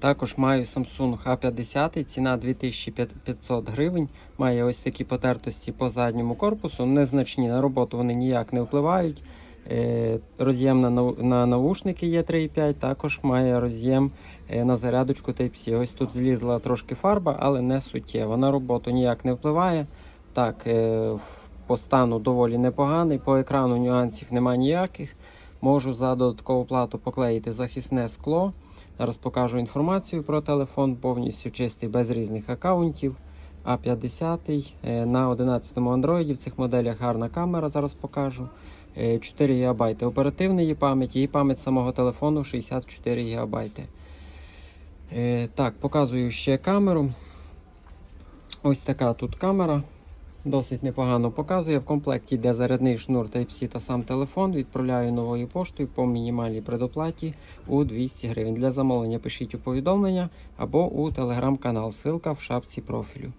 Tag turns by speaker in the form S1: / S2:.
S1: Також маю Samsung A50, ціна 2500 гривень. Має ось такі потертості по задньому корпусу. Незначні на роботу вони ніяк не впливають. Е, Роз'єм на, нау- на наушники є 3,5, також має роз'єм е, на зарядочку Type-C. Ось тут злізла трошки фарба, але не суттєво. На роботу ніяк не впливає. Так, е, по стану доволі непоганий, по екрану нюансів немає ніяких. Можу за додаткову плату поклеїти захисне скло. Зараз покажу інформацію про телефон, повністю чистий без різних аккаунтів. А50 е, на 11 Android. В цих моделях гарна камера, зараз покажу. Е, 4 ГБ оперативної пам'яті і пам'ять самого телефону 64 ГБ. Е, Так, показую ще камеру. Ось така тут камера. Досить непогано показує. В комплекті йде зарядний шнур Type-C та сам телефон. Відправляю новою поштою по мінімальній предоплаті у 200 гривень. Для замовлення пишіть у повідомлення або у телеграм-канал. Ссылка в шапці профілю.